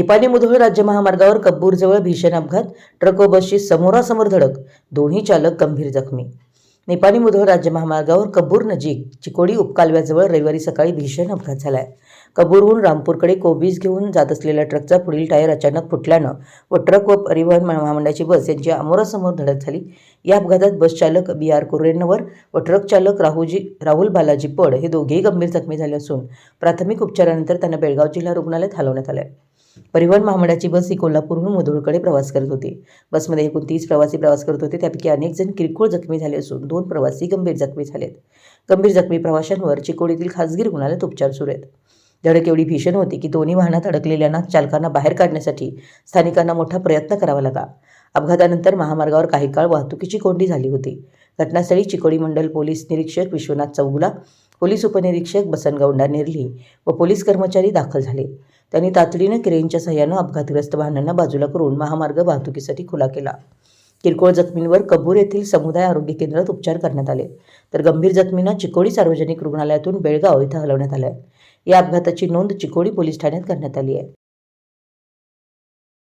निपाणी मुधोळ राज्य महामार्गावर कब्बूरजवळ भीषण अपघात ट्रक व बसची समोरासमोर धडक दोन्ही चालक गंभीर जखमी. निपाणी मुधोळ राज्य महामार्गावर कब्बूर नजीक चिकोडी उपकालव्याजवळ रविवारी सकाळी भीषण अपघात झालाय. कबूरहून रामपूरकडे कोबीज घेऊन जात असलेल्या ट्रकचा पुढील टायर अचानक फुटल्यानं व ट्रक व परिवहन महामंडळाची बस यांची अमोरासमोर धडक झाली. या अपघातात बस चालक बी आर कुरेनवर व ट्रक चालक राहुजी राहुल बालाजी पड हे दोघेही गंभीर जखमी झाले असून प्राथमिक उपचारानंतर त्यांना बेळगाव जिल्हा रुग्णालयात हलवण्यात आहे परिवहन महामंडळाची बस ही कोल्हापूरहून मुधोळकडे प्रवास करत होती. बसमध्ये एकूण तीस प्रवासी प्रवास करत होते. त्यापैकी अनेक जण किरकोळ जखमी झाले असून दोन प्रवासी गंभीर जखमी झालेत. गंभीर जखमी प्रवाशांवर चिकोडीतील खासगी रुग्णालयात उपचार सुरू आहेत. धडक एवढी भीषण होती की दोन्ही वाहनात अडकलेल्यांना चालकांना बाहेर काढण्यासाठी स्थानिकांना मोठा प्रयत्न करावा लागला. अपघातानंतर महामार्गावर काही काळ वाहतुकीची कोंडी झाली होती. घटनास्थळी चिकोडी मंडल पोलीस निरीक्षक विश्वनाथ चौगुला पोलीस उपनिरीक्षक बसनगौंडा नेरली व पोलीस कर्मचारी दाखल झाले. त्यांनी तातडीनं क्रेनच्या सहाय्यानं अपघातग्रस्त वाहनांना बाजूला करून महामार्ग वाहतुकीसाठी खुला केला. किरकोळ जखमींवर कबूर येथील समुदाय आरोग्य केंद्रात उपचार करण्यात आले. तर गंभीर जखमींना चिकोडी सार्वजनिक रुग्णालयातून बेळगाव इथं हलवण्यात आलं या अपघाताची नोंद चिकोडी पोलीस ठाण्यात करण्यात आली आहे.